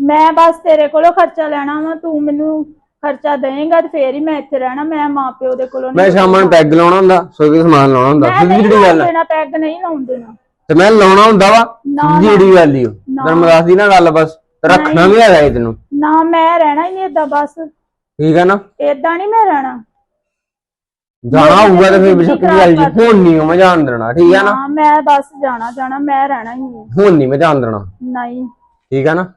ਮੈਂ ਬਸ ਤੇਰੇ ਕੋਲੋਂ ਖਰਚਾ ਲੈਣਾ ਵਾ ਤੂੰ ਮੈਨੂੰ ਖਰਚਾ ਦੇਏਂਗਾ ਤੇ ਫੇਰ ਹੀ ਮੈਂ ਇੱਥੇ ਰਹਿਣਾ ਮੈਂ ਮਾਂ ਪਿਓ ਦੇ ਕੋਲੋਂ ਮੈਂ ਸ਼ਾਮਾਂ ਨੂੰ ਪੈਗ ਲਾਉਣਾ ਹੁੰਦਾ ਸੋਕੇ ਸਮਾਨ ਲਾਉਣਾ ਹੁੰਦਾ ਸਿੱਧੀ ਜਿਹੜੀ ਗੱਲ ਆ। ਦੇਣਾ ਪੈਗ ਨਹੀਂ ਲਾਉਣ ਦੇਣਾ। ਤੇ ਮੈਂ ਲਾਉਣਾ ਹੁੰਦਾ ਵਾ ਸਿੱਧੀ ਜਿਹੜੀ ਗੱਲ ਹੀ। ਤੈਨੂੰ ਮੈਂ ਦੱਸਦੀ ਨਾ ਗੱਲ ਬਸ ਰੱਖਣਾ ਵੀ ਹੈਗਾ ਤੈਨੂੰ। ਨਾ ਮੈਂ ਰਹਿਣਾ ਹੀ ਨਹੀਂ ਏਦਾਂ ਬਸ। ਠੀਕ ਹੈ ਨਾ? ਏਦਾਂ ਨਹੀਂ ਮੈਂ ਰਹਿਣਾ। ਜਾਣਾ ਹੋਊਗਾ ਤੇ ਫਿਰ ਬਿਸ਼ੱਕ ਦੀ ਗੱਲ ਜੀ? ਹੁਣ ਨਹੀਂ ਮੈਂ ਜਾਣ ਦੇਣਾ ਠੀਕ ਹੈ ਨਾ? ਹਾਂ ਮੈਂ ਬਸ ਜਾਣਾ ਜਾਣਾ ਮੈਂ ਰਹਿਣਾ ਹੀ ਨਹੀਂ ਹੁਣ ਨਹੀਂ ਮੈਂ ਜਾਣ ਦੇਣਾ। ਨਹੀਂ। ਠੀਕ ਹੈ ਨਾ?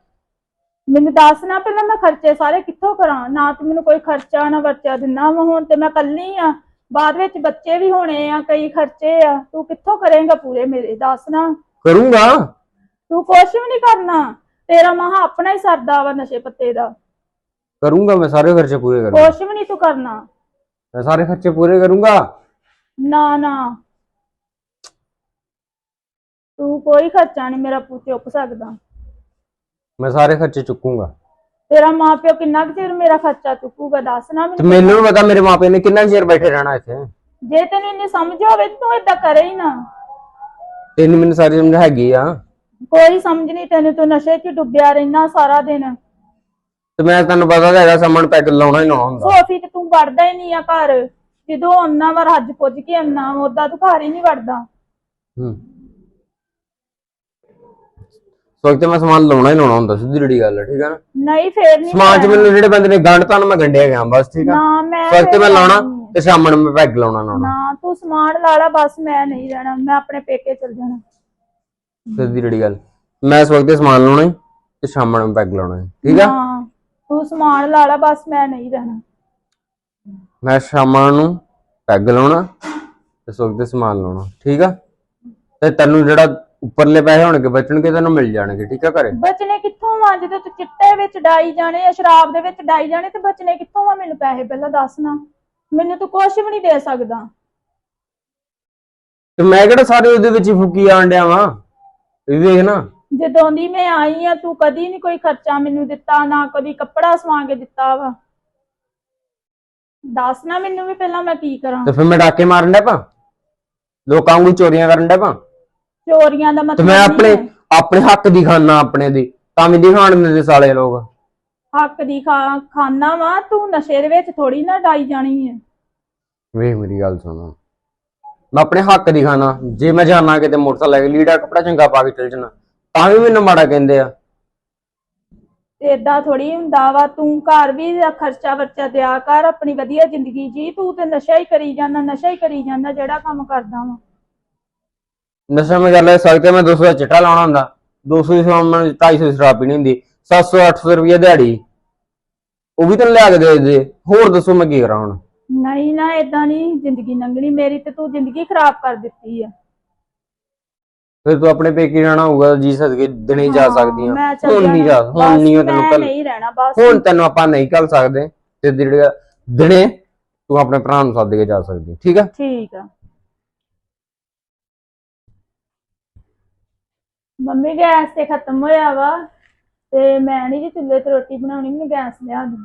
ਮੈਨੂੰ ਦੱਸ ਨਾ ਪਹਿਲਾਂ ਮੈਂ ਖਰਚੇ ਸਾਰੇ ਕਿੱਥੋਂ ਕਰਾਂ? ਨਾ ਤੇ ਮੈਨੂੰ ਕੋਈ ਖਰਚਾ ਨਾ ਵਰਚਾ ਦਿੰਨਾ ਵਾ ਹੁਣ ਤੇ ਮੈਂ ਕੱਲੀ ਆ। ਬਾਅਦ ਵਿੱਚ ਬੱਚੇ ਵੀ ਹੋਣੇ ਆ ਕਈ ਖਰਚੇ ਆ। ਤੂੰ ਕਿੱਥੋਂ ਕਰੇਂਗਾ ਪੂਰੇ ਮੇਰੇ? ਦੱਸ ਨਾ। ਕਰੂੰਗਾ। ਤੂੰ ਕੁਛ ਵੀ ਨਹੀਂ ਕਰਨਾ। ਤੇਰਾ ਮਹਾ ਆਪਣਾ ਹੀ ਸਰਦਾ ਵਾ ਨਸ਼ੇ ਪੱਤੇ ਦਾ। ਕਰੂੰਗਾ ਮੈਂ ਸਾਰੇ ਖਰਚੇ ਪੂਰੇ ਕਰੂੰਗਾ। ਕੁਛ ਵੀ ਨਹੀਂ ਤੂੰ ਕਰਨਾ। ਮੈਂ ਸਾਰੇ ਖਰਚੇ ਪੂਰੇ ਕਰੂੰਗਾ। ਨਾ ਨਾ। ਤੂੰ ਕੋਈ ਖਰਚਾ ਨਹੀਂ ਮੇਰਾ ਪੁੱਤ ਚੁੱਕ ਸਕਦਾ। ਮੈਂ ਸਾਰੇ ਖਰਚੇ ਚੁੱਕੂੰਗਾ। ਤੇਰਾ ਮਾਪਿਓ ਕਿੰਨਾ ਕੁ ਚਿਰ ਮੇਰਾ ਖਰਚਾ ਚੁੱਕੂਗਾ? ਦੱਸ ਨਾ ਤੇ ਮੈਨੂੰ। ਮੈਨੂੰ ਵੀ ਪਤਾ ਮੇਰੇ ਮਾਪੇ ਨੇ ਕਿੰਨਾ ਕੁ ਚਿਰ ਬੈਠੇ ਰਹਿਣਾ ਇੱਥੇ। ਜੇ ਤੈਨੂੰ ਇੰਨੀ ਸਮਝ ਹੋਵੇ ਤੇ ਤੂੰ ਏਦਾਂ ਕਰੇ ਹੀ ਨਾ। ਤੈਨੂੰ ਮੈਨੂੰ ਸਾਰੀ ਸਮਝ ਹੈਗੀ ਆ। ਕੋਈ ਸਮਝ ਨਹੀਂ ਤੈਨੂੰ ਤੂੰ ਨਸ਼ੇ 'ਚ ਡੁੱਬਿਆ ਰਹਿਣਾ ਸਾਰਾ ਦਿਨ। ਤੇ ਮੈਂ ਤੁਹਾਨੂੰ ਪਤਾ ਤਾਂ ਹੈਗਾ ਸਮਾਨ ਪੈਕ ਲਾਉਣਾ ਹੀ ਲਾਉਣਾ ਹੁੰਦਾ। ਸੋਫੀ ਤੇ ਤੂੰ ਵੜਦਾ ਹੀ ਨਹੀਂ ਆ ਘਰ। ਜਦੋਂ ਅੰਨਾ ਵਾਰ ਹੱਜ ਪੁੱਜ ਕੇ ਅੰਨਾ ਉਦਾਂ ਤੂੰ ਘਰ ਹੀ ਨਹੀਂ ਵੜਦਾ। ਹੂੰ। ਸੋ ਤੇ ਮੈਂ ਸਮਾਨ ਲਾਉਣਾ ਹੀ ਲਾਉਣਾ ਹੁੰਦਾ ਸਿੱਧੀ ਜਿਹੜੀ ਗੱਲ ਹੈ ਠੀਕ ਹੈ ਨਾ? ਨਹੀਂ ਫੇਰ ਨਹੀਂ ਸਮਾਨ ਚ ਮੈਨੂੰ ਜਿਹੜੇ ਬੰਦੇ ਨੇ ਗੰਢ ਤਾਂ ਮੈਂ ਗੰਢਿਆ ਗਿਆ ਬਸ ਠੀਕ ਆ? ਨਾ ਮੈਂ ਸੋ ਤੇ ਮੈਂ ਲਾਉਣਾ। ਤੇ ਸ਼ਾਮ ਨੂੰ ਮੈਂ ਪੈਗ ਲਾਉਣਾ ਲਾਉਣਾ। ਨਾ ਤੂੰ ਸਮਾਨ ਲਾ ਲਾ ਬਸ ਮੈਂ ਨਹੀਂ ਰਹਿਣਾ ਮੈਂ ਆਪਣੇ ਪੇਕੇ ਚਲ ਜਾਣਾ। ਸਿੱਧੀ ਜਿਹੜੀ ਗੱਲ। ਮੈਂ ਇਸ ਵਕਤ ਸਮਾਨ ਲਾਉਣਾ ਹੀ ਤੇ ਸ਼ਾਮ ਨੂੰ ਪੈਗ ਲਾਉਣਾ ਹੈ ਠੀਕ ਆ? ਹਾਂ ਤੂੰ ਸਮਾਨ ਲਾ ਲਾ ਬਸ ਮੈਂ ਨਹੀਂ ਰਹਿਣਾ ਮੈਂ ਸ਼ਾਮਾਂ ਨੂੰ ਪੈਗ ਲਾਉਣਾ ਤੇ ਇਸ ਵਕਤ ਸਮਾਨ ਲਾਉਣਾ ਠੀਕ ਆ? ਤੇ ਤੈਨੂੰ ਜਿਹੜਾ ਉੱਪਰਲੇ ਪੈਸੇ ਹੋਣਗੇ ਬਚਣਗੇ ਤੈਨੂੰ ਮਿਲ ਜਾਣਗੇ ਠੀਕ ਆ ਘਰੇ? ਬਚਨੇ ਕਿੱਥੋਂ ਆ? ਜਦੋਂ ਤੂੰ ਚਿੱਟੇ ਵਿੱਚ ਡਾਈ ਜਾਣੇ ਜਾਂ ਸ਼ਰਾਬ ਦੇ ਵਿੱਚ ਡਾਈ ਜਾਣੇ ਤੇ ਬਚਨੇ ਕਿੱਥੋਂ ਆ ਮੈਨੂੰ ਪੈਸੇ? ਪਹਿਲਾਂ ਦੱਸ ਨਾ। ਮੈਨੂੰ ਤੂੰ ਕੁਝ ਵੀ ਨਹੀਂ ਦੇ ਸਕਦਾ। ਤੇ ਮੈਂ ਕਿਹੜਾ ਸਾਰੇ ਉਹਦੇ ਵਿੱਚ ਹੀ ਫੁੱਕੀ ਆਣ ਡਿਆ ਵਾਂ? ਇਹ ਦੇਖ ਨਾ। ਜਦੋਂ ਦੀ ਮੈਂ ਆਈ ਆ ਤੂੰ ਕਦੀ ਨਹੀਂ ਕੋਈ ਖਰਚਾ ਮੈਨੂੰ ਦਿੱਤਾ ਨਾ ਕਦੀ ਕੱਪੜਾ ਸਵਾ ਕੇ ਦਿੱਤਾ ਵਾ। ਦੱਸ ਨਾ ਮੈਨੂੰ ਵੀ ਪਹਿਲਾਂ ਮੈਂ ਕੀ ਕਰਾਂ। ਤੇ ਫਿਰ ਮੈਂ ਡਾਕੇ ਮਾਰਨ ਡਿਆ ਪਾ ਲੋਕਾਂ ਨੂੰ ਚੋਰੀਆਂ ਕਰਨ ਡਿਆ ਪਾ ਚੋਰੀਆਂ ਦਾ ਤੇ ਮਤਲਬ ਮੈਂ ਨਹੀਂ ਆਪਣੇ ਹੈ। ਆਪਣੇ ਹੱਕ ਦੀ ਖਾਨਾ ਆਪਣੇ ਦੀ ਤਾਂ ਵੀ ਦਿਖਾਣ ਦਿੰਦੇ ਸਾਲੇ ਲੋਕ। ਹੱਕ ਦੀ ਖਾ ਖਾਨਾ ਵਾ ਤੂੰ ਨਸ਼ੇ ਦੇ ਵਿੱਚ ਥੋੜੀ ਨਾ ਡਾਈ ਜਾਣੀ ਹੈ। ਵੇਖ ਮੇਰੀ ਗੱਲ ਸੁਣ। ਮੈਂ ਆਪਣੇ ਹੱਕ ਦੀ ਖਾਨਾ ਜੇ ਮੈਂ ਜਾਣਾ ਕਿਤੇ ਮੋਟਰਸਾਈਕਲ ਲੈ ਕੇ ਲੀੜਾ ਕਪੜਾ ਚੰਗਾ ਪਾ ਕੇ ਚੱਲ ਜਾਣਾ ਤਾਂ ਵੀ ਮੈਨੂੰ ਮਾੜਾ ਕਹਿੰਦੇ ਆ। ਏਦਾਂ ਥੋੜੀ ਹੁੰਦਾ ਵਾ ਤੂੰ ਘਰ ਵੀ ਖਰਚਾ ਵਰਚਾ ਦਿਆ ਕਰ ਆਪਣੀ ਵਧੀਆ ਜ਼ਿੰਦਗੀ ਜੀ ਤੂੰ ਤੇ ਨਸ਼ਾ ਹੀ ਕਰੀ ਜਾਂਦਾ ਨਸ਼ਾ ਹੀ ਕਰੀ ਜਾਂਦਾ ਜਿਹੜਾ ਕੰਮ ਕਰਦਾ ਵਾ। ਨਸ਼ਾ ਮੈਂ ਗੱਲ ਹੈ ਸਕਦੇ ਮੈਂ 200 ਦਾ ਚਿੱਟਾ ਲਾਉਣਾ ਹੁੰਦਾ। 200 ਦੀ ਸ਼ਰਾਬ ਮੈਂ 250 ਦੀ ਸ਼ਰਾਬ ਪੀਣੀ ਹੁੰਦੀ। 700 800 ਰੁਪਏ ਦਿਹਾੜੀ। ਉਹ ਵੀ ਤੈਨੂੰ ਲਿਆ ਕੇ ਦੇ ਦੇ। ਹੋਰ ਦੱਸੋ ਮੈਂ ਕੀ ਕਰਾਂ ਹੁਣ? ਨਹੀਂ ਨਾ ਏਦਾਂ ਨਹੀਂ। ਜ਼ਿੰਦਗੀ ਲੰਘਣੀ ਮੇਰੀ ਤੇ ਤੂੰ ਜ਼ਿੰਦਗੀ ਖਰਾਬ ਕਰ ਦਿੱਤੀ ਆ। ਫਿਰ ਤੂੰ ਆਪਣੇ ਪੇਕੇ ਜਾਣਾ ਹੋਊਗਾ ਜੀ ਸਦਕੇ ਦਿਨੇ ਜਾ ਹਾਂ, ਸਕਦੀ ਮੈਂ ਆ ਚੱਲ ਹੁਣ ਨਹੀਂ ਜਾ ਜਾਣਾ। ਹੁਣ ਬਸ ਨਹੀਂ ਉਹ ਤੈਨੂੰ ਮੈਂ ਕੱਲ ਨਹੀਂ ਰਹਿਣਾ ਬਸ। ਹੁਣ ਤੈਨੂੰ ਆਪਾਂ ਨਹੀਂ ਕੱਲ ਸਕਦੇ। ਤੇ ਜਿਹੜੇ ਦਿਨੇ ਤੂੰ ਆਪਣੇ ਭਰਾ ਨੂੰ ਸੱਦ ਕੇ ਜਾ ਸਕਦੀ ਠੀਕ ਆ? ਠੀਕ ਆ। ਮੰਮੀ ਗੈਸ ਤੇ ਖਤਮ ਹੋਇਆ ਵਾ ਤੇ ਮੈਂ ਨਹੀਂ ਜੀ ਚੁੱਲ੍ਹੇ ਤੇ ਰੋਟੀ ਬਣਾਉਣੀ ਮੈਨੂੰ ਗੈਸ ਲਿਆ ਦੇ।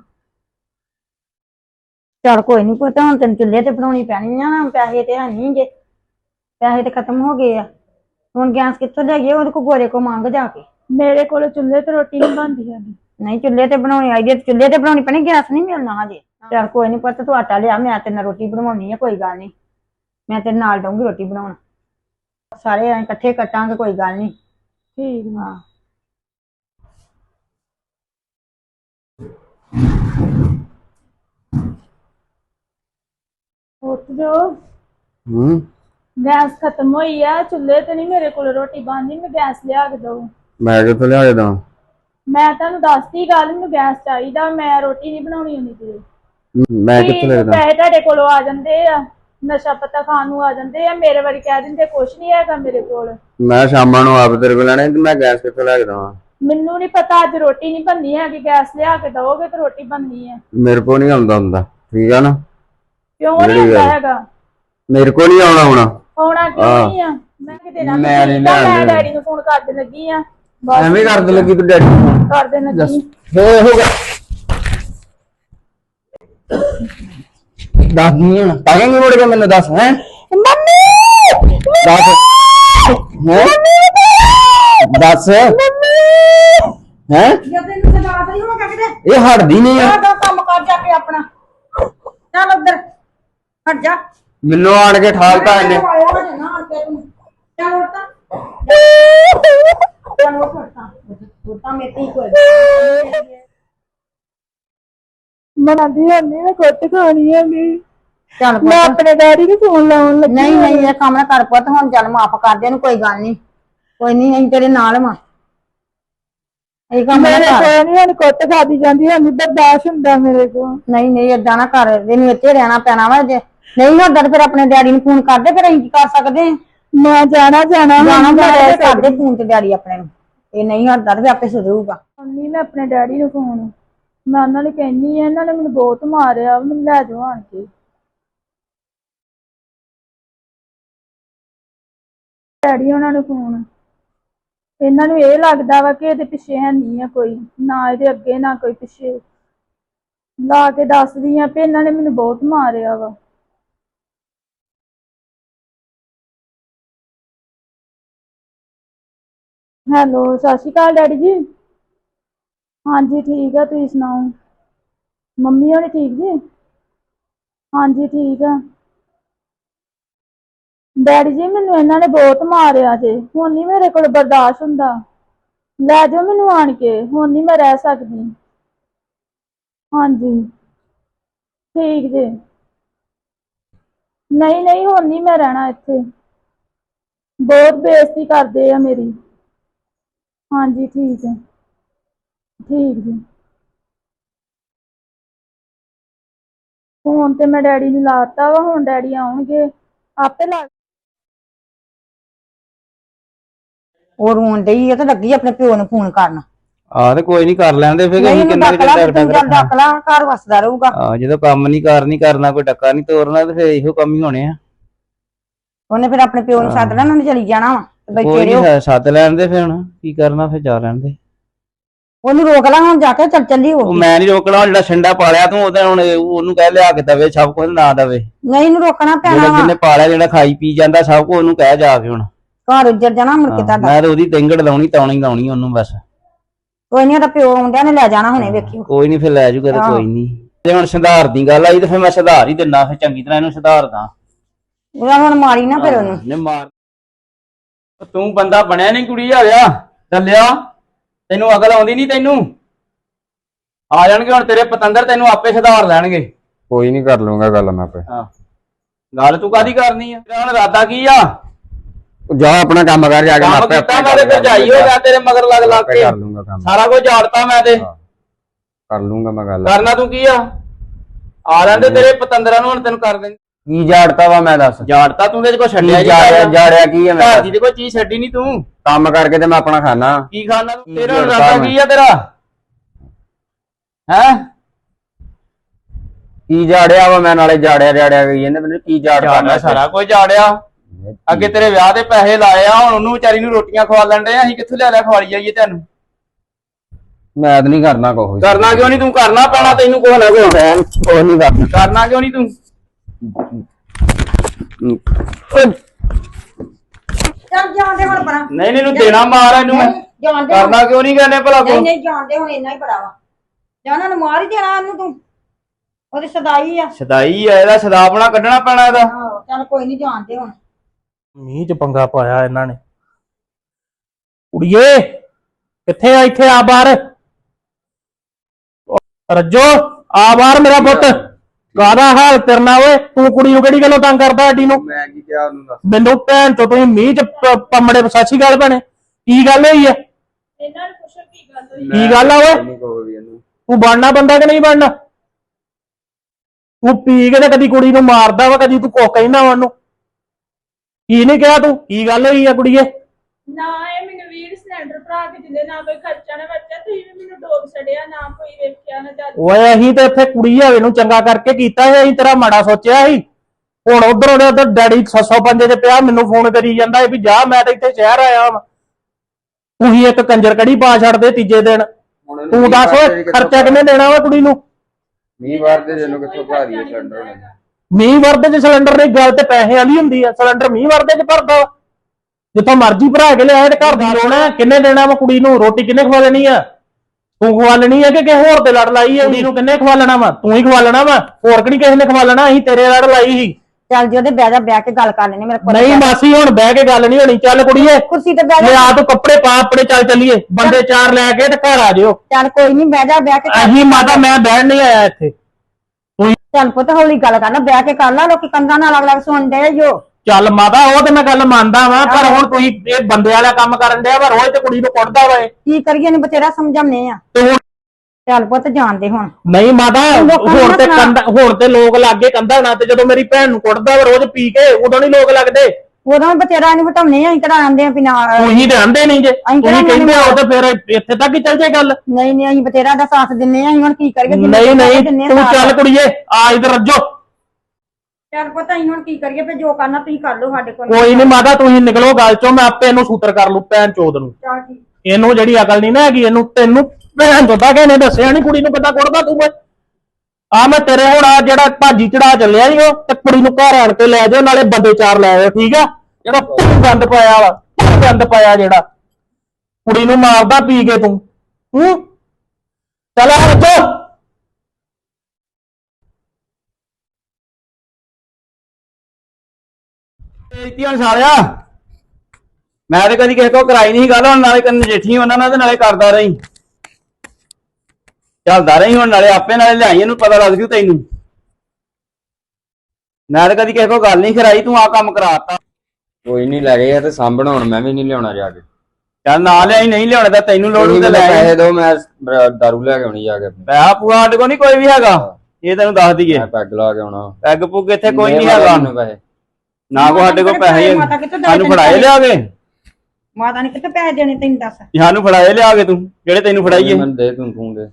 ਚਲ ਕੋਈ ਨਹੀਂ ਪੁੱਤ ਹੁਣ ਤੈਨੂੰ ਚੁੱਲ੍ਹੇ ਤੇ ਬਣਾਉਣੀ ਪੈਣੀ ਆ ਪੈਸੇ ਤੇ ਨਹੀਂ ਗੇ। ਪੈਸੇ ਤੇ ਖਤਮ ਹੋ ਗਏ ਆ। ਹੁਣ ਗੈਸ ਕਿੱਥੋਂ ਲੈ ਗਏ ਉਹਦੇ ਕੋ ਗੋਰੇ ਕੋ ਮੰਗ ਜਾ ਕੇ। ਮੇਰੇ ਕੋਲ ਚੁੱਲ੍ਹੇ ਤੇ ਰੋਟੀ ਨਹੀਂ ਬਣਦੀ ਹੈਗੀ। ਨਹੀਂ ਚੁੱਲ੍ਹੇ ਤੇ ਬਣਾਉਣੀ ਆਈ ਜੇ ਚੁੱਲ੍ਹੇ ਤੇ ਬਣਾਉਣੀ ਪੈਣੀ ਗੈਸ ਨਹੀਂ ਮਿਲਣਾ ਹਜੇ। ਚਲ ਕੋਈ ਨਹੀਂ ਪੁੱਤ ਤੂੰ ਆਟਾ ਲਿਆ ਮੈਂ ਤੇਰੇ ਨਾਲ ਰੋਟੀ ਬਣਵਾਉਣੀ ਆ ਕੋਈ ਗੱਲ ਨਹੀਂ ਮੈਂ ਤੇਰੇ ਨਾਲ ਦਊਂਗੀ ਰੋਟੀ ਬਣਾਉਣ। ਸਾਰੇ ਐਂ ਇਕੱਠੇ ਕੱਟਾਂਗੇ ਕੋਈ ਗੱਲ ਨਹੀਂ ਠੀਕ ਆ ਹਾਂ ਉੱਠ ਜੋ ਹੂੰ। ਗੈਸ ਖਤਮ ਹੋਈ ਆ ਚੁੱਲ੍ਹੇ ਤੇ ਨਹੀਂ ਮੇਰੇ ਕੋਲ ਰੋਟੀ ਬਣਦੀ ਮੈਂ ਗੈਸ ਲਿਆ ਕੇ ਦਊ। ਮੈਂ ਕਿੱਥੋਂ ਲਿਆ ਕੇ ਦਵਾਂ? ਮੈਂ ਤੁਹਾਨੂੰ ਦੱਸਤੀ ਗੱਲ ਮੈਨੂੰ ਗੈਸ ਚਾਹੀਦਾ ਮੈਂ ਰੋਟੀ ਨਹੀਂ ਬਣਾਉਣੀ ਹੁੰਦੀ। ਤੇ ਮੈਂ ਕਿੱਥੋਂ ਲਿਆ ਕੇ ਪੈਸੇ ਤੁਹਾਡੇ ਕੋਲੋਂ ਆ ਜਾਂਦੇ ਆ। ਨਸ਼ਾ ਪਤਾ ਖਾਣ ਨੂੰ ਆ ਜਾਂਦੇ ਆ ਮੇਰੇ ਵਾਰੀ ਕਹਿ ਦਿੰਦੇ ਕੁਛ ਨਹੀਂ ਹੈਗਾ ਮੇਰੇ ਕੋਲ। ਮੈਂ ਸ਼ਾਮਾਂ ਨੂੰ ਆਪ ਤੇਰੇ ਕੋਲ ਲੈਣੇ ਤੇ ਮੈਂ ਗੈਸ ਕਿੱਥੋਂ ਲਿਆ ਕੇ ਦਵਾਂ? ਮੈਨੂੰ ਨਹੀਂ ਪਤਾ ਅੱਜ ਰੋਟੀ ਨਹੀਂ ਬਣਨੀ ਹੈਗੀ ਗੈਸ ਲਿਆ ਕੇ ਦਓਗੇ ਤੇ ਰੋਟੀ ਬਣਨੀ ਹੈ। ਮੇਰੇ ਕੋਲ ਨਹੀਂ ਆਉਂਦਾ ਹੁੰਦਾ ਠੀਕ ਆ ਨਾ? ਕਿਉਂ ਨਹੀਂ ਜਿਹੜੀ ਹੁੰਦਾ ਗੱਲ। ਹੈਗਾ? ਮੇਰੇ ਕੋਲ ਨਹੀਂ ਆਉਣਾ ਹੋਣਾ। ਆਉਣਾ ਕਿਉਂ। ਨਹੀਂ ਆ? ਮੈਂ ਕਿਤੇ ਨਾ ਮੈਂ ਨੀ ਮੈਂ ਲੈਣ ਦੇਣਾ। ਡੈਡੀ ਨੂੰ ਫੋਨ ਕਰਨ ਲੱਗੀ ਆ। ਬਸ ਐਵੇਂ ਕਰ ਦੇ ਲੱਗੀ ਤੂੰ ਡੈਡੀ ਨੂੰ ਕਰ ਦੇਣ ਲੱਗੀ। ਹੋ ਹੋ ਗਿਆ। ਦੱਸ ਨਹੀਂ ਹੁਣ। ਪਾਏਂਗੇ ਮੁੜ ਕੇ ਮੈਨੂੰ ਦੱਸ ਹੈ? ਮੰਮੀ! ਦੱਸ। ਹੈ? ਦੱਸ। ਹੈ? ਤੈਨੂੰ ਇਹ ਹਟਦੀ ਨਹੀਂ ਆ। ਕੰਮ ਕਰ ਜਾ ਕੇ ਆਪਣਾ। ਚੱਲ ਉੱਧਰ। ਹਟ ਜਾ। ਮੈਨੂੰ ਆਣ ਕੇ ਠਾਲਤਾ ਇਹਨੇ। ਚੱਲ ਉੱਠ। ਚੱਲ ਉੱਠ। ਤਾਂ ਮੇਤੀ ਕੋਈ। ਮਨਾਦੀ ਹੁੰਦੀ ਮੈਂ ਕੁੱਟ ਖਾਣੀ ਹੈ ਵੀ। ਚੱਲ ਮੈਂ ਆਪਣੇ ਡੈਡੀ ਨੂੰ ਫੋਨ ਲਾਉਣ ਲੱਗੀ ਨਹੀਂ ਨਹੀਂ ਇਹ ਕੰਮ ਨਾ ਕਰ ਪੁੱਤ ਹੁਣ ਚੱਲ ਮਾਫ ਕਰ ਦੇ ਇਹਨੂੰ ਕੋਈ ਗੱਲ ਨਹੀਂ। ਕੋਈ ਨਹੀਂ ਅਸੀਂ ਤੇਰੇ ਨਾਲ ਵਾਂ। ਇਹ ਕੰਮ ਨਾ ਮੇਰੇ ਕਰ। ਕੋਲ ਨਹੀਂ ਹੁਣ ਕੁੱਟ ਖਾਦੀ ਜਾਂਦੀ ਹੁਣ ਬਰਦਾਸ਼ਤ ਹੁੰਦਾ ਮੇਰੇ ਕੋਲ। ਨਹੀਂ ਨਹੀਂ ਏਦਾਂ ਨਾ ਕਰ ਇਹਨੂੰ ਇੱਥੇ ਰਹਿਣਾ ਪੈਣਾ ਵਾ ਜੇ। ਨਹੀਂ ਹੁੰਦਾ ਤਾਂ ਫਿਰ ਆਪਣੇ ਡੈਡੀ ਨੂੰ ਫੋਨ ਕਰਦੇ ਫਿਰ ਅਸੀਂ ਕੀ ਕਰ ਸਕਦੇ ਹਾਂ? ਮੈਂ ਜਾਣਾ ਜਾਣਾ ਹੁਣ ਜਾਣਾ ਮੈਂ ਕਰਦੇ ਫੋਨ ਤੇ ਡੈਡੀ ਆਪਣੇ ਨੂੰ। ਇਹ ਨਹੀਂ ਹਟਦਾ ਤੇ ਫਿਰ ਆਪੇ ਸੁਧਰੂਗਾ। ਨਹੀਂ ਮੈਂ ਆਪਣੇ ਡੈਡੀ ਨੂੰ ਫੋਨ। ਮੈਂ ਉਹਨਾਂ ਨੂੰ ਕਹਿੰਨੀ ਆ ਇਹਨਾਂ ਨੇ ਮੈਨੂੰ ਬਹੁਤ ਮਾਰਿਆ, ਮੈਨੂੰ ਲੈ ਜਾਓ ਆਣ ਕੇ। ਡੈਡੀ ਉਹਨਾਂ ਨੂੰ ਫੋਨ। ਇਹਨਾਂ ਨੂੰ ਇਹ ਲੱਗਦਾ ਵਾ ਕਿ ਇਹਦੇ ਪਿੱਛੇ ਹੈ ਨਹੀਂ ਆ ਕੋਈ, ਨਾ ਇਹਦੇ ਅੱਗੇ, ਨਾ ਕੋਈ ਪਿੱਛੇ। ਲਾ ਕੇ ਦੱਸਦੀ ਆ ਕਿ ਇਹਨਾਂ ਨੇ ਮੈਨੂੰ ਬਹੁਤ ਮਾਰਿਆ ਵਾ। ਹੈਲੋ, ਸਤਿ ਸ਼੍ਰੀ ਅਕਾਲ ਡੈਡੀ ਜੀ। ਹਾਂਜੀ, ਠੀਕ ਆ, ਤੁਸੀਂ ਸੁਣਾਓ? ਮੰਮੀ ਹੋਣੀ ਠੀਕ ਜੀ? ਹਾਂਜੀ, ਠੀਕ ਆ। ਡੈਡੀ ਜੀ, ਮੈਨੂੰ ਇਹਨਾਂ ਨੇ ਬਹੁਤ ਮਾਰਿਆ ਜੇ। ਹੁਣ ਨਹੀਂ ਮੇਰੇ ਕੋਲ ਬਰਦਾਸ਼ਤ ਹੁੰਦਾ। ਲੈ ਜਾਓ ਮੈਨੂੰ ਆਣ ਕੇ, ਹੁਣ ਨਹੀਂ ਮੈਂ ਰਹਿ ਸਕਦੀ। ਹਾਂਜੀ। ਠੀਕ ਜੀ। ਨਹੀਂ ਨਹੀਂ, ਹੁਣ ਨਹੀਂ ਮੈਂ ਰਹਿਣਾ ਇੱਥੇ। ਬਹੁਤ ਬੇਇੱਜ਼ਤੀ ਕਰਦੇ ਆ ਮੇਰੀ। ਹਾਂਜੀ, ਠੀਕ ਹੈ ਠੀਕ ਜੀ। ਫੋਨ ਤੇ ਮੈਂ ਡੈਡੀ ਨੂੰ ਲਾਤਾ ਵਾ ਹੁਣ ਡੈਡੀ ਆਉਣਗੇ। ਆਪੇ ਲਾ ਉਹ ਰੋਣ ਡਈ ਆ ਤੇ ਲੱਗੀ ਆਪਣੇ ਪਿਓ ਨੂੰ ਫੋਨ ਕਰਨ। ਆ ਤੇ ਕੋਈ ਨਹੀਂ ਕਰ ਲੈਂਦੇ ਫਿਰ ਨਹੀਂ ਕਿੰਨਾ ਕੁ ਲਾ ਚਿਰ ਤੂੰ ਚੱਲ ਡੱਕ ਲਾ ਘਰ ਵਸਦਾ ਰਹੂਗਾ। ਆ ਜਦੋਂ ਕੰਮ ਨਹੀਂ ਕਰਨੀ ਕਰਨਾ ਕੋਈ ਡੱਕਾ ਨਹੀਂ ਤੋਰਨਾ ਤੇ ਫਿਰ ਇਹੋ ਕੰਮ ਹੀ ਹੋਣੇ ਆ। ਉਹਨੇ ਫਿਰ ਆਪਣੇ ਪਿਓ ਨੂੰ ਸੱਦ ਲੈਣਾ ਉਹਨੇ ਚਲੀ ਜਾਣਾ ਵਾ। ਤੇ ਬੈਠੇ ਕੋਈ ਰਹੋ ਨਹੀਂ ਸੱਦ ਲੈਣ ਦੇ ਫਿਰ ਹੁਣ ਕੀ ਕਰਨਾ ਫਿਰ ਜਾ ਲੈਣ ਦੇ ਉਹਨੂੰ ਰੋਕ ਲਾ ਹੁਣ ਜਾ ਕੇ ਚੱਲ ਚੱਲੀ ਉਹ ਹੋ ਮੈਂ ਨਹੀਂ ਰੋਕਣਾ ਜਿਹੜਾ ਛੰਡਾ ਪਾਲਿਆ ਤੂੰ ਉਹਦੇ ਹੁਣ ਉਹਨੂੰ ਕਹਿ ਲਿਆ ਕੇ ਦਵੇ ਸਭ ਕੁਝ ਨਾ ਦਵੇ। ਨਹੀਂ ਇਹਨੂੰ ਰੋਕਣਾ ਪੈਣਾ ਜਿਹੜਾ ਵਾ। ਜਿਹਨੇ ਪਾਲਿਆ ਜਿਹੜਾ ਖਾਈ ਪੀ ਜਾਂਦਾ ਸਭ ਕੁਝ ਉਹਨੂੰ ਕਹਿ ਜਾ ਕੇ ਹੁਣ। ਘਰ ਉੱਜੜ ਜਾਣਾ ਮੁੜ ਕੇ ਤੁਹਾਡਾ ਮੈਂ ਤੇ ਉਹਦੀ ਟਿੰਗੜ ਲਾਉਣੀ ਤਾਉਣੀ ਲਾਉਣੀ ਉਹਨੂੰ ਬਸ। ਕੋਈ ਨਹੀਂ ਉਹਦਾ ਪਿਓ ਆਉਂਦਿਆਂ ਨੇ ਲੈ ਜਾਣਾ ਹੁਣੇ ਵੇਖਿਓ। ਕੋਈ ਨਹੀਂ ਫਿਰ ਲੈ ਜੂਗਾ ਤੇ। ਕੋਈ ਨਹੀਂ ਜੇ ਹੁਣ ਸੁਧਾਰ ਦੀ ਗੱਲ ਆਈ ਤੇ ਫਿਰ ਮੈਂ ਸੁਧਾਰ ਹੀ ਦਿੰਦਾ ਫਿਰ ਚੰਗੀ ਤਰ੍ਹਾਂ ਇਹਨੂੰ ਸੁਧਾਰਦਾ ਉਹਦਾ ਹੁਣ ਮਾਰੀ ਨਾ ਫਿਰ ਉਹਨੂੰ। ਨੇ ਮਾਰ ਤੂੰ ਬੰਦਾ ਬਣਿਆ ਨਹੀਂ ਕੁੜੀ ਆ ਗਿਆ ਚੱਲਿਆ। ਤੈਨੂੰ ਅਕਲ ਆਉਂਦੀ ਨਹੀਂ ਤੈਨੂੰ? ਆ ਜਾਣਗੇ ਹੁਣ ਤੇਰੇ ਪਤੰਦਰ ਤੈਨੂੰ ਆਪੇ ਸੁਧਾਰ ਲੈਣਗੇ। ਕੋਈ ਨਹੀਂ ਕਰ ਲੂੰਗਾ ਗੱਲ ਮੈਂ ਆਪੇ। ਹਾਂ। ਗੱਲ ਤੂੰ ਕਾਦੀ ਕਰਨੀ ਆ? ਤੇਰਾ ਹੁਣ ਇਰਾਦਾ ਕੀ ਆ? ਜਾ ਆਪਣਾ ਕੰਮ ਕਰ ਜਾ ਕੇ ਕੰਮ ਆਪੇ ਕੀਤਾ ਮੈਂ ਤੇ ਭਰਜਾਈ ਹੋ ਗਿਆ ਤੇਰੇ ਮਗਰ ਲੱਗ ਲੱਗ ਆਪੇ ਕੇ? ਕਰ ਲੂੰਗਾ ਕੰਮ। ਸਾਰਾ ਕੁਝ ਝਾੜਤਾ ਮੈਂ ਤੇ। ਕਰ ਲੂੰਗਾ ਮੈਂ ਗੱਲ। ਕਰਨਾ ਤੂੰ ਕੀ ਆ? ਆ ਲੈਂਦੇ ਤੇਰੇ ਪਤੰਦਰਾਂ ਨੂੰ ਹੁਣ ਤੈਨੂੰ ਕਰ ਦੇ ਕੀ ਝਾੜਤਾ ਵਾ ਮੈਂ ਦੱਸ। ਝਾੜਤਾ ਤੂੰ ਤੇ ਕੋ ਛੱਡਿਆ ਕੀ ਜੀ ਝਾੜਿਆ ਝਾੜਿਆ ਕੀ ਹੈ ਘਰ ਮੈਂ ਦੀ ਤੇ ਕੋਈ ਚੀਜ਼ ਛੱਡੀ ਨਹੀਂ ਤੂੰ। ਕੰਮ ਕਰਕੇ ਤੇ ਮੈਂ ਆਪਣਾ ਖਾਣਾ ਕੀ ਖਾਣਾ ਤੇਰਾ ਇਰਾਦਾ? ਕੀ ਆ ਤੇਰਾ? ਹੈ? ਕੀ ਝਾੜਿਆ ਵਾ? ਮੈਂ ਨਾਲੇ ਝਾੜਿਆ ਝਾੜਿਆ ਗਈ ਇਹਨੇ ਮੈਨੂੰ ਕੀ ਝਾੜਿਆ ਮੈਂ ਸਾਰਾ ਕੁਝ ਝਾੜਿਆ ਅੱਗੇ ਤੇਰੇ ਵਿਆਹ ਦੇ ਪੈਸੇ ਲਾਏ ਆ ਹੁਣ ਉਹਨੂੰ ਵਿਚਾਰੀ ਨੂੰ ਰੋਟੀਆਂ ਖਵਾ ਲੈਂਦੇ ਆ ਅਸੀਂ ਕਿੱਥੋਂ ਲੈ ਲੈ ਖਵਾਲੀ ਜਾਈਏ ਤੈਨੂੰ? ਮੈਂ ਤਾਂ ਨਹੀਂ ਕਰਨਾ ਕੋਈ ਕਰਨਾ ਕਿਉਂ ਨਹੀਂ? ਤੂੰ ਕਰਨਾ ਪੈਣਾ ਤੈਨੂੰ ਕੋਹ ਨਾ ਕੋਹ ਕੋਈ ਨਹੀਂ ਕਰਨਾ। ਕਰਨਾ ਕਿਉਂ ਨਹੀਂ ਤੂੰ? ਜਾਣਦੇ ਹੁਣ ਪਰਾਂ ਨਹੀਂ ਨਹੀਂ ਇਹਨੂੰ ਦੇਣਾ ਮਾਰ ਇਹਨੂੰ ਮੈਂ। ਜਾਣਦੇ ਕਰਨਾ ਕਿਉਂ ਨਹੀਂ ਕਰਨੇ ਭਲਾ ਨਹੀਂ ਕੋ ਨਹੀਂ ਜਾਣਦੇ ਹੁਣ ਇੰਨਾ ਹੀ ਬੜਾ ਵਾ। ਜਾਨਾਂ ਨੂੰ ਮਾਰ ਹੀ ਦੇਣਾ ਇਹਨੂੰ ਤੂੰ। ਉਹਦੀ ਸਦਾਈ ਆ। ਸਦਾਈ ਆ ਇਹਦਾ ਸਦਾਪਣਾ ਕੱਢਣਾ ਪੈਣਾ ਇਹਦਾ। ਆਹੋ ਚੱਲ ਕੋਈ ਨਹੀਂ ਜਾਣਦੇ ਹੁਣ। ਮੀਂਹ ਚ ਪੰਗਾ ਪਾਇਆ ਇਹਨਾਂ ਨੇ। ਕੁੜੀਏ ਕਿੱਥੇ ਆ ਇੱਥੇ ਆ ਬਾਹਰ? ਉਹ ਰੱਜੋ ਆ ਬਾਹਰ ਮੇਰਾ ਪੁੱਤ। ਕਾਦਾ ਹਾਲ ਕਰਨਾ ਓਏ ਤੂੰ ਕੁੜੀ ਨੂੰ ਕਿਹੜੀ ਗੱਲੋਂ ਤੰਗ ਕਰਦਾ ਐਡੀ ਨੂੰ? ਮੈਂ ਕੀ ਕਿਹਾ ਉਹਨੂੰ ਦੱਸ? ਮੈਨੂੰ ਭੈਣ ਚੋ ਤੁਸੀਂ ਮੀਂਹ ਚ ਪ- ਪੰਮੜੇ ਸਾਚੀ ਗੱਲ ਬਣੇ ਕੀ ਗੱਲ ਹੋਈ ਐ? ਇਹਨਾਂ ਨੂੰ ਪੁੱਛੋ ਕੀ ਗੱਲ ਹੋਈ। ਕੀ ਗੱਲ ਆ ਓਏ? ਨਹੀਂ ਕੋਈ ਵੀ ਇਹਨੂੰ। ਤੂੰ ਬਣਨਾ ਬੰਦਾ ਕਿ ਨਹੀਂ ਬਣਨਾ? ਤੂੰ ਪੀ ਕੇ ਤੇ ਕਦੀ ਕੁੜੀ ਨੂੰ ਮਾਰਦਾ ਵਾ ਕਦੀ ਤੂੰ ਕੁਛ ਕਹਿੰਦਾ ਵਾ ਉਹਨੂੰ। ਕੀ ਨਹੀਂ ਕਿਹਾ ਤੂੰ? ਕੀ ਗੱਲ ਹੋਈ ਆ ਕੁੜੀਏ? ਨਾ ਇਹ ਮੈਨੂੰ ਵੀਰ ਸਿਲੰਡਰ ਭਰਾ ਕੇ ਦਿੰਦੇ ਨਾ ਕੋਈ ਖਰਚਾ ਨਾ ਵਰਚਾ ਤੁਸੀਂ ਵੀ ਮੈਨੂੰ ਡੋਬ ਛੜਿਆ ਨਾ ਕੋਈ ਵੇਖਿਆ ਨਾ ਜਦ ਓਏ ਅਸੀਂ ਤੇ ਇੱਥੇ ਕੁੜੀ ਹੋਵੇ ਨੂੰ ਚੰਗਾ ਕਰਕੇ ਕੀਤਾ ਸੀ ਅਸੀਂ ਤੇਰਾ ਮਾੜਾ ਸੋਚਿਆ ਸੀ। ਹੁਣ ਉਧਰ ਉਹਦੇ ਉਧਰ ਡੈਡੀ 605 ਚ ਪਿਆ ਮੈਨੂੰ ਫੋਨ ਕਰੀ ਜਾਂਦਾ ਵੀ ਜਾ ਮੈਂ ਤਾਂ ਇੱਥੇ ਸ਼ਹਿਰ ਆਇਆ ਵਾਂ। ਤੂੰ ਹੀ ਇੱਕ ਕੰਜਰ ਕੜੀ ਪਾ ਛੱਡਦੇ ਤੀਜੇ ਦਿਨ। ਹੁਣ ਇਹਨੂੰ ਤੂੰ ਦੱਸ ਵਰਦੇ ਓਏ ਕਿੱਥੋਂ ਖਰਚਾ ਕਿੰਨੇ ਦੇਣਾ ਓਏ ਕੁੜੀ ਨੂੰ? ਮੀਂਹ ਵਰਦੇ ਜਿਹਨੂੰ ਕਿੱਥੋਂ ਭਾਰੀ ਸਿਲੰਡਰ ਨੇ ਮੀਂਹ ਵਰਦੇ ਚ ਸਿਲੰਡਰ ਦੀ ਗੱਲ ਤੇ ਪੈਸੇ ਵਾਲੀ ਹੁੰਦੀ ਆ। ਸਿਲੰਡਰ ਮੀਂਹ ਵਰਦੇ ਚ ਭਰਦਾ ਵਾ। ਜਿੱਥੋਂ ਮਰਜ਼ੀ ਭਰਾ ਕੇ ਲਿਆਏ ਤੇ ਘਰ ਦੀ ਹੈ ਕਿੰਨੇ ਦੇਣਾ ਵਾ ਕੁੜੀ ਨੂੰ ਰੋਟੀ ਕਿੰਨੇ ਖਵਾ ਦੇਣੀ ਆ? ਤੂੰ ਖਵਾਲਣੀ ਹੈ ਕਿ ਕਿਸੇ ਹੋਰ ਤੇ ਲੜ ਲਾਈ ਹੈ ਕੁੜੀ ਨੂੰ ਕਿੰਨੇ ਖਵਾਲਣਾ ਵਾ? ਤੂੰ ਹੀ ਖਵਾਲਣਾ ਵਾ? ਹੋਰ ਕਿਹੜੀ ਕਿਸੇ ਨੇ ਖਵਾਲਣਾ ਅਸੀਂ ਤੇਰੇ ਲੜ ਲਾਈ ਸੀ। ਚੱਲ ਜੀ ਉਹਦੇ ਬਹਿ ਜਾ ਬਹਿ ਕੇ ਗੱਲ ਕਰ ਲੈਣੇ ਮੇਰੇ ਕੋਲ ਨਹੀਂ ਮਾਸੀ ਹੁਣ ਬਹਿ ਕੇ ਗੱਲ ਨਹੀਂ ਹੋਣੀ। ਚੱਲ ਕੁੜੀਏ ਕੁਰਸੀ ਤੇ ਬਹਿ ਲੈ ਜਾ। ਆ ਤੂੰ ਕੱਪੜੇ ਪਾ ਆਪਣੇ ਚੱਲ ਚੱਲੀਏ। ਬੰਦੇ ਚਾਰ ਲੈ ਕੇ ਤੇ ਘਰ ਆ ਜਿਓ। ਚੱਲ ਕੋਈ ਨਹੀਂ ਬਹਿ ਜਾ ਬਹਿ ਕੇ ਅਹੀਂ ਮਾਤਾ ਮੈਂ ਬਹਿਣ ਨਹੀਂ ਆਇਆ ਇੱਥੇ। ਚੱਲ ਪੁੱਤ ਹੌਲੀ ਗੱਲ ਕਰ ਲੈ ਬਹਿ ਕੇ ਕਰ ਲੈ ਲੋਕੀ ਕੰਧਾਂ ਨਾਲ ਅਲੱਗ ਸੁਣਦੇ ਆ ਜੋ। ਚੱਲ ਮਾਤਾ ਉਹ ਤੇ ਮੈਂ ਗੱਲ ਮੰਨਦਾ ਵਾਂ ਪਰ ਹੁਣ ਤੁਸੀਂ ਇਹ ਬੰਦੇ ਵਾਲਾ ਕੰਮ ਕਰਨ ਡਿਆ ਵਾ ਰੋਜ਼ ਤੇ ਕੁੜੀ ਨੂੰ ਕੁੱਟਦਾ ਵਾ ਇਹ। ਕੀ ਕਰੀਏ ਨੇ ਬਤੇਰਾ ਸਮਝਾਉਣੇ ਆ। ਤੇ ਹੁਣ ਚੱਲ ਪੁੱਤ ਜਾਣਦੇ ਹੁਣ। ਨਹੀਂ ਮਾਤਾ ਲੋਕਾਂ ਨੂੰ ਹੁਣ ਤੇ ਨਾ- ਕੰਧਾ ਹੁਣ ਤੇ ਲੋਕ ਲੱਗੇ ਕੰਧਾ ਨਾ ਤੇ ਜਦੋਂ ਮੇਰੀ ਭੈਣ ਨੂੰ ਕੁੱਟਦਾ ਵਾ ਰੋਜ਼ ਪੀ ਕੇ ਉਦੋਂ ਨਹੀਂ ਲੋਕ ਲੱਗਦੇ। ਉਦੋਂ ਬਤੇਰਾ ਨਹੀਂ ਬਟਾਉਣੇ ਅਸੀਂ ਕਿਹੜਾ ਆਂਦੇ ਆ ਵੀ ਨਾ ਤੁਸੀਂ ਤੇ ਆਂਦੇ ਨਹੀਂ ਜੇ। ਅਸੀਂ ਤੁਸੀਂ ਕਹਿੰਦੇ ਹੋ ਤੇ ਫਿਰ ਇੱਥੇ ਤੱਕ ਹੀ ਚੱਲ ਜੇ ਗੱਲ। ਨਹੀਂ ਨਹੀਂ ਅਸੀਂ ਬਤੇਰਾ ਦਾ ਸਾਥ ਦਿੰਨੇ ਆ ਅਸੀਂ ਹੁਣ ਕੀ ਕਰੀਏ ਜਿੰਨੇ ਨਹੀਂ ਨਹੀਂ ਦਿੰਨੇ ਆ ਤੂੰ ਸਾਥ। ਚੱਲ ਕੁੜੀਏ ਆ ਇਧਰ ਰੱਜੋ। ਚੱਲ ਪੁੱਤ ਅਸੀਂ ਹੁਣ ਕੀ ਕਰੀਏ? ਫੇ ਜੋ ਕਰਨਾ ਤੁਸੀਂ ਕਰ ਲਓ ਸਾਡੇ ਕੋਲ। ਕੋਈ ਨਹੀਂ ਮਾਤਾ ਤੁਸੀਂ ਨਿਕਲੋ ਗੱਲ ਚੋਂ ਮੈਂ ਆਪੇ ਇਹਨੂੰ ਸੂਤਰ ਕਰ ਲੂ ਭੈਣ ਚੋਦ ਨੂੰ। ਚੱਲ ਠੀਕ। ਇਹਨੂੰ ਜਿਹੜੀ ਅਕਲ ਨਹੀਂ ਨਾ ਹੈਗੀ ਇਹਨੂੰ ਤੈਨੂੰ ਭੈਣ ਚੋਦਾ ਕਿ ਦੱਸਿਆ ਨਹੀਂ ਕੁੜੀ ਨੂੰ ਕਿੱਦਾਂ ਕੁੱਟਦਾ ਤੂੰ ਓਏ ਆ ਮੈਂ ਤੇਰੇ ਹੁਣ ਆ ਜਿਹੜਾ ਭਾਜੀ ਚੜਾ ਚੱਲਿਆ ਈ ਉਹ ਤੇ ਕੁੜੀ ਨੂੰ ਘਰ ਆਣ ਕੇ ਲੈ ਜਾਓ ਨਾਲੇ ਬੰਦੇ ਚਾਰ ਲੈ ਆਇਓ ਠੀਕ ਆ? ਜਿਹੜਾ ਤੂੰ ਗੰਦ ਪਾਇਆ ਵਾ ਤੂੰ ਗੰਦ ਪਾਇਆ ਜਿਹੜਾ। ਕੁੜੀ ਨੂੰ ਮਾਰਦਾ ਪੀ ਕੇ ਤੂੰ। ਹੂੰ? ਚੱਲ ਆ ਰੱਜੋ ਤੇਰੀਆਂ ਸਾਲਿਆ। ਮੈਂ ਤੇ ਕਦੀ ਕਿਸੇ ਕੋ ਕਰਾਈ ਨਹੀਂ ਗੱਲ ਹੁਣ ਨਾਲੇ ਕੰਨ ਜੇਠੀ ਉਹਨਾਂ ਨਾਲ ਤੇ ਨਾਲੇ ਕਰਦਾ ਰਹੀ। ਚੱਲਦਾ ਰਹੀ ਹੁਣ ਨਾਲੇ ਆਪੇ ਨਾਲੇ ਲਿਆਈ ਇਹਨੂੰ ਪਤਾ ਲੱਗ ਜੂ ਤੈਨੂੰ। ਮੈਂ ਤੇ ਕਦੀ ਕਿਸੇ ਕੋ ਗੱਲ ਨਹੀਂ ਕਰਾਈ ਤੂੰ ਆ ਕੰਮ ਕਰਾਤਾ। ਕੋਈ ਨਹੀਂ ਲੈ ਗਏ ਆ ਤੇ ਸਾਂਭਣ ਹੁਣ ਮੈਂ ਵੀ ਨਹੀਂ ਲਿਆਉਣਾ ਜਾ ਕੇ। ਚੱਲ ਨਾ ਲਿਆਈ ਨਹੀਂ ਲਿਆਉਣਾ ਤਾਂ ਤੈਨੂੰ ਲੋੜ ਹੁੰਦੀ ਮੈਨੂੰ ਲੈ ਆਈ। ਪੈਸੇ ਦਿਓ ਮੈਂ ਬ- ਦਾਰੂ ਲੈ ਕੇ ਆਉਣੀ ਜਾ ਕੇ ਪੈਸਾ ਪੂਆ ਸਾਡੇ ਕੋਲ ਨਹੀਂ ਕੋਈ ਵੀ ਹੈਗਾ। ਇਹ ਤੈਨੂੰ ਦੱਸ ਦਈਏ। ਮੈਂ ਪੈਗ ਲਾ ਕੇ ਆਉਣਾ। ਪੈਗ ਪੁੱਗ ਇੱਥੇ ਕੋਈ ਨਹੀਂ ਹੈਗਾ। ਮੈਨੂੰ ਪੈਸੇ। ਨਾ ਕੋ ਸਾਡੇ ਕੋਲ ਪੈਸੇ ਮਾਤਾ ਕਿੱਥੋਂ ਦੇ ਸਾਨੂੰ ਫੜਾਏ ਲਿਆ ਕੇ? ਮਾਤਾ ਨੇ ਕਿੱਥੇ ਪੈਸੇ ਦੇਣੇ ਤੈਨੂੰ ਦੱਸ? ਸਾਨੂੰ ਫੜਾਏ ਲਿਆ ਕੇ ਤੂੰ ਜਿਹੜੇ ਤੈਨੂੰ ਫੜਾਈਏ? ਮੈਨੂੰ ਦੇ ਤੂੰ ਤੂੰ ਦੇ।